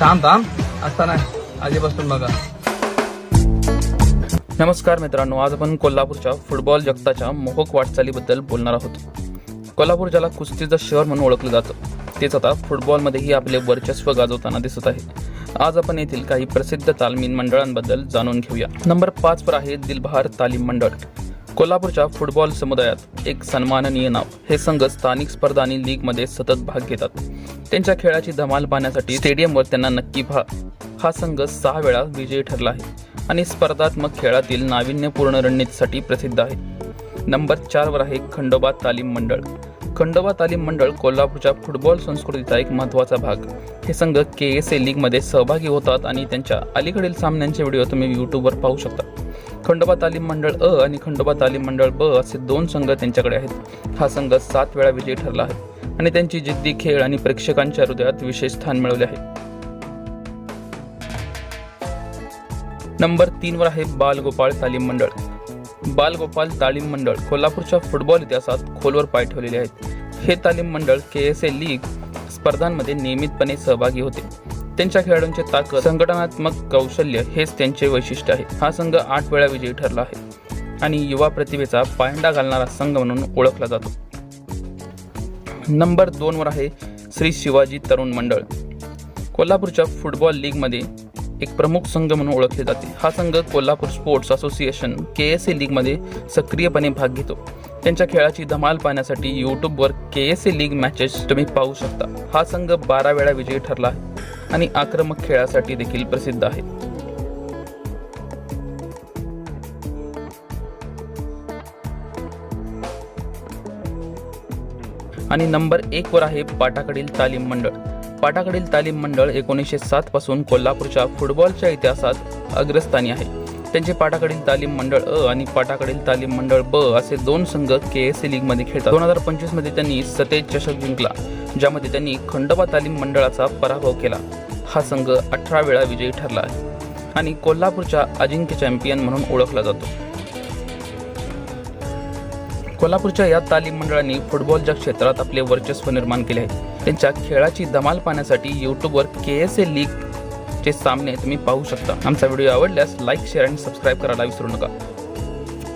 थांब थांब. असताना आधीपासून बघा. नमस्कार मित्रांनो आज आपण कोल्हापूरच्या फुटबॉल जगताच्या मोहक वाटचालीबद्दल बोलणार आहोत. कोल्हापूर ज्याला कुस्तीचं शहर म्हणून ओळखलं जातं तेच आता फुटबॉलमध्येही आपले वर्चस्व गाजवताना दिसत आहे. आज आपण येथील काही प्रसिद्ध तालमीन मंडळांबद्दल जाणून घेऊया. नंबर पाचवर आहे दिलबहार तालीम मंडळ. कोल्हापूरच्या फुटबॉल समुदायात एक सन्माननीय नाव. हे संघ स्थानिक स्पर्धा आणि लीगमध्ये सतत भाग घेतात. त्यांच्या खेळाची धमाल पाहण्यासाठी स्टेडियमवर त्यांना नक्की पहा. हा संघ सहा वेळा विजयी ठरला आहे आणि स्पर्धात्मक खेळातील नाविन्यपूर्ण रणनीतीसाठी प्रसिद्ध आहे. नंबर चारवर आहे खंडोबा तालीम मंडळ. खंडोबा तालीम मंडळ कोल्हापूरच्या फुटबॉल संस्कृतीचा एक महत्त्वाचा भाग. हे संघ के एस ए लीगमध्ये सहभागी होतात आणि त्यांच्या अलीकडील सामन्यांचे व्हिडिओ तुम्ही यूट्यूबवर पाहू शकता. खंडोबा तालीम मंडळ अ आणि खंडोबा तालीम मंडळ ब असे दोन संघ त्यांच्याकडे आहेत. हा संघ सात वेळा विजयी ठरला आहे आणि त्यांची जिद्दी खेळ आणि प्रेक्षकांच्या हृदयात विशेष स्थान मिळवले आहे. नंबर तीन वर आहे बालगोपाळ तालीम मंडळ. बालगोपाल तालीम मंडळ कोल्हापूरच्या फुटबॉल इतिहासात खोलवर पाय ठेवलेले आहेत. हे तालीम मंडळ के एस ए लीग स्पर्धांमध्ये नियमितपणे सहभागी होते. त्यांच्या खेळाडूंचे ताकद संघटनात्मक कौशल्य हेच त्यांचे वैशिष्ट्य आहे. हा संघ आठ वेळा विजयी ठरला आहे आणि युवा प्रतिभेचा पायंडा घालणारा संघ म्हणून ओळखला जातो. नंबर दोनवर आहे श्री शिवाजी तरुण मंडळ. कोल्हापूरच्या फुटबॉल लीगमध्ये एक प्रमुख संघ म्हणून ओळखले जाते. हा संघ Kolhapur sports association K S A लीगमध्ये सक्रियपणे भाग घेतो. त्यांच्या खेळाची धमाल पाहण्यासाठी यूट्यूबवर K S A league matches तुम्ही पाहू शकता. हा संघ बारा वेळा विजयी ठरला आहे आणि आक्रमक खेळासाठी देखील प्रसिद्ध आहे. आणि नंबर एकवर आहे पाटाकडील तालीम मंडळ. पाटाकडील तालीम मंडळ एकोणीसशे सात पासून कोल्हापूरच्या फुटबॉलच्या इतिहासात अग्रस्थानी आहे. त्यांचे पाटाकडील तालीम मंडळ अ आणि पाटाकडील तालीम मंडळ ब असे दोन संघ के एस सी लीगमध्ये खेळतात. दोन हजार पंचवीसमध्ये त्यांनी सतेज चषक जिंकला ज्यामध्ये त्यांनी खंडोबा तालीम मंडळाचा पराभव केला. हा संघ अठरा वेळा विजयी ठरला आहे आणि कोल्हापूरच्या अजिंक्य चॅम्पियन म्हणून ओळखला जातो. कोल्हापूरच्या या तालीम मंडळांनी फुटबॉलच्या क्षेत्रात आपले वर्चस्व निर्माण केले आहे. त्यांच्या खेळाची धमाल पाहण्यासाठी यूट्यूबवर के एस ए लीग चे सामने तुम्ही पाहू शकता. आमचा व्हिडिओ आवडल्यास लाईक शेअर आणि सबस्क्राईब करायला विसरू नका.